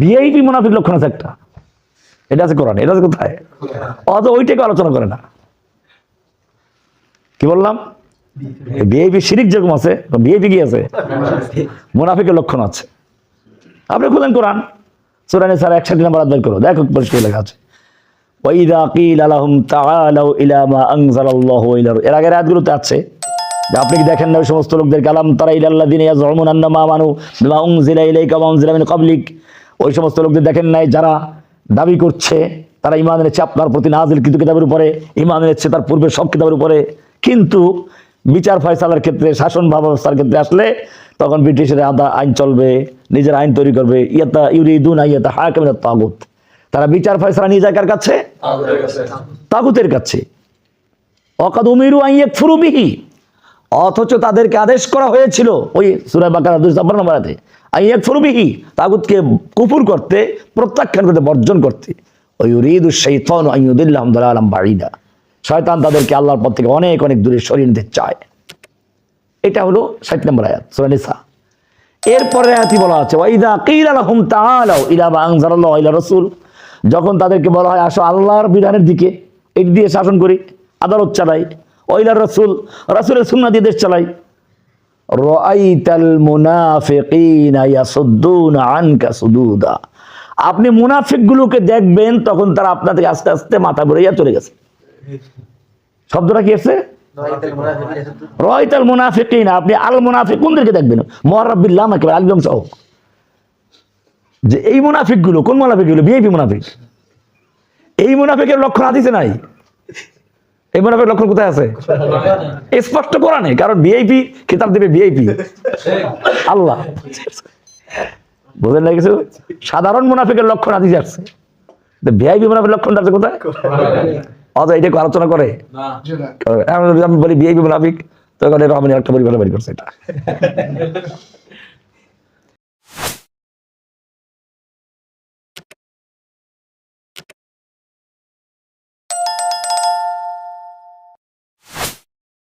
VIP মুনাফিক লক্ষণ আছে একটা। এটা আছে কোরআন, এটা আছে কোথায়? অত ওইটাকে আলোচনা করে না। কি বললাম? ভিআইপি শিরিক যেরকম আছে ভিআইপি কি আছে? মুনাফিকের লক্ষণ আছে। আপনি খুলেন কোরআন। সুরানি স্যার একষট্টি নাম্বার আদায় করো। দেখো পরিষ্কার লেখা আছে। ওয়াইদা কিল তাআলাউ ইলা মা আনজালাল্লাহু ইলা এর আগের আয়াতগুলোতে আছে যে আপনি কি দেখেন না ওই সমস্ত লোকদের কালাম তারা ইলাল্লাযিনা ইয়াজউমুন আন্নামা আমানু বিমা উনজিলা ইলাইকা ওয়া মিন ক্বাবলিক? ওই সমস্ত লোকদের দেখেন নাই যারা দাবি করছে তারা ঈমান এনেছে আপনার প্রতি নাজিল কিন্তু কিতাবের উপরে ঈমান এনেছে তার পূর্বে সব কিতাবের উপরে। কিন্তু বিচার ফয়সালার ক্ষেত্রে শাসন ব্যবস্থার ক্ষেত্রে আসলে তখন ব্রিটিশের আদা আইন চলবে নিজের আইন তৈরি করবে। ইয়াতা ইউরিদুন ইয়াতা হাকামিনাত তাগুত। তারা বিচার ফয়সালা নিয়ে যায় কার কাছে? তাগুতের কাছে। অকাদ উমিরু আইয়েক ফুরুবিহি অথচ তাদেরকে আদেশ করা হয়েছিল ওই সুরায় বাকার দুই নম্বর নম্বরাতে আইয়েক ফুরুবিহি, তাগুতকে কুপুর করতে, প্রত্যাখ্যান করতে, বর্জন করতে। ওই রিদু শৈতন আইয়ুদুল্লাহ আলম বাড়িদা শয়তান তাদেরকে আল্লাহর পর থেকে অনেক অনেক দূরে সরিয়ে নিতে চায়। এটা হলো ষাট নম্বর আয়াত, সুরা নিসা। এরপরে আয়াতি বলা আছে ওয়াইদা কিল আলহুম তাআলাউ ইলা মা আনজালাল্লাহু ইলা রাসূল। যখন তাদেরকে বলা হয়, আসো আল্লাহর বিধানের দিকে এই দিয়ে শাসন করি, আদালত চালাই। ওইলা রাসূল, রাসূলের সুন্নাহ দিয়ে দেশ চালাই। রাআইতাল মুনাফিকিনা ইয়াসুদ্দুনা আপনি মুনাফিকগুলোকে দেখবেন, তখন তারা আপনার থেকে আস্তে আস্তে মাথা ঘুরাইয়া চলে গেছে। শব্দটা কি আছে রয়তাল মুনাফিকিন, আপনি আল মুনাফিকুনদেরকে দেখবেন? মহারাবিল্লাহ একেবারে সহ। যে এই মুনাফিকগুলো কোন মুনাফিকগুলো বিএপি মুনাফিক। এই মুনাফিকের লক্ষণ হাদিসে নাই। এই মুনাফিকের লক্ষণ কোথায় আছে? স্পষ্ট করা নেই কারণ ভিআইপি কিতাব দেবে ভিআইপি আল্লাহ। বুঝলেন না কিছু? সাধারণ মুনাফিকের লক্ষণ হাদিসে আসছে ভিআইপি মুনাফিকের লক্ষণটা আছে কোথায়? অত এটা আলোচনা করে? আমি বলি বিআইপি মুনাফিক তখন আমি একটা পরিবার বাড়ি করছে এটা।